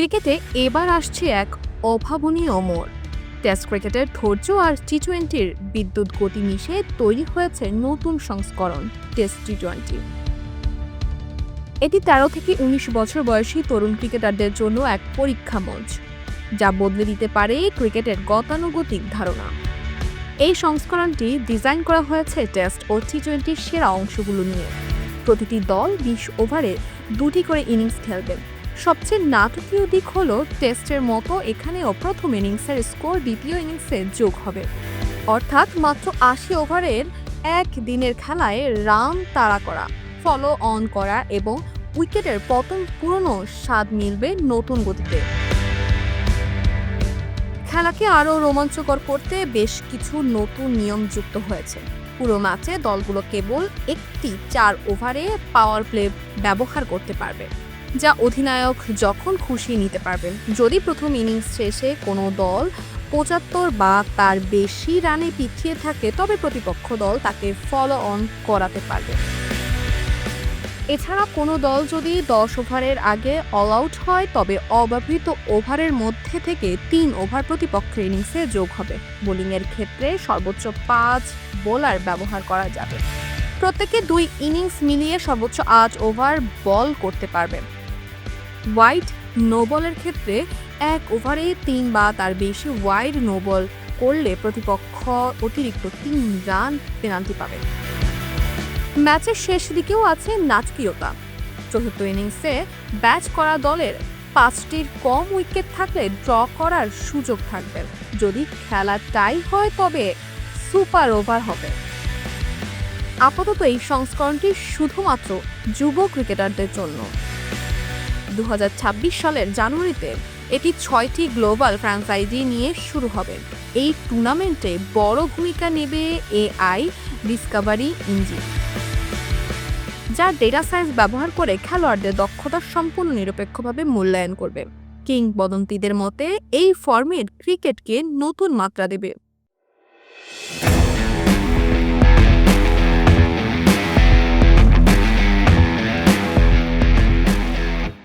ক্রিকেটে এবার আসছে এক অভাবনীয় মোড়। টেস্ট ক্রিকেটের ধৈর্য আর টি টোয়েন্টির বিদ্যুৎ গতি মিশে তৈরি হয়েছে নতুন সংস্করণ টেস্ট টি টোয়েন্টি এটি তেরো থেকে উনিশ বছর বয়সী তরুণ ক্রিকেটারদের জন্য এক পরীক্ষা মঞ্চ, যা বদলে দিতে পারে ক্রিকেটের গতানুগতিক ধারণা। এই সংস্করণটি ডিজাইন করা হয়েছে টেস্ট ও টি টোয়েন্টির সেরা অংশগুলো নিয়ে। প্রতিটি দল বিশ ওভারে দুটি করে ইনিংস খেলবে। সবচেয়ে নাটকীয় দিক হলো টেস্টের মতো এখানেও প্রথম ইনিংসের স্কোর দ্বিতীয় ইনিংসে যোগ হবে। অর্থাৎ মাত্র আশি ওভারের এক দিনের খেলায় রান তাড়া করা ফলো অন করা এবং উইকেটের পতন পুরনো স্বাদ মিলবে নতুন গতিতে। খেলাকে আরও রোমাঞ্চকর করতে বেশ কিছু নতুন নিয়ম যুক্ত হয়েছে। পুরো ম্যাচে দলগুলো কেবল একটি চার ওভারে পাওয়ার প্লে ব্যবহার করতে পারবে। যা অধিনায়ক যখন খুশি নিতে পারবেন। যদি প্রথম ইনিংস শেষে কোনো দল পঁচাত্তর বা তার বেশি রানে পিছিয়ে থাকে, তবে প্রতিপক্ষ দল তাকে ফলো অন করাতে পারবে। এছাড়া কোনো দল যদি দশ ওভারের আগে অল আউট হয়, তবে অব্যবহৃত ওভারের মধ্যে থেকে তিন ওভার প্রতিপক্ষের ইনিংসে যোগ হবে। বোলিংয়ের ক্ষেত্রে সর্বোচ্চ পাঁচ বোলার ব্যবহার করা যাবে। প্রত্যেকে দুই ইনিংস মিলিয়ে সর্বোচ্চ আট ওভার বল করতে পারবে। ওয়াইড নো বলের ক্ষেত্রে এক ওভারে তিন বা তার বেশি ওয়াইড নো বল করলে প্রতিপক্ষ অতিরিক্ত তিন রান পেনাল্টি পাবে। ম্যাচের শেষ দিকেও আছে নাটকীয়তা। চতুর্থ ইনিংসে ব্যাচ করা দলের পাঁচটির কম উইকেট থাকলে ড্র করার সুযোগ থাকবে। যদি খেলা টাই হয় তবে সুপার ওভার হবে। আপাতত এই সংস্করণটি শুধুমাত্র যুব ক্রিকেটারদের জন্য। দু হাজার ছাব্বিশ সালের জানুয়ারিতে এটি ছয়টি গ্লোবাল ফ্র্যাঞ্চাইজি নিয়ে শুরু হবে। এই টুর্নামেন্টে বড় ভূমিকা নেবে এআই ডিসকভারি ইঞ্জিন, যা ডেটা সায়েন্স ব্যবহার করে খেলোয়াড়দের দক্ষতা সম্পূর্ণ নিরপেক্ষভাবে মূল্যায়ন করবে। কিংবদন্তিদের মতে, এই ফর্মেট ক্রিকেটকে নতুন মাত্রা দেবে।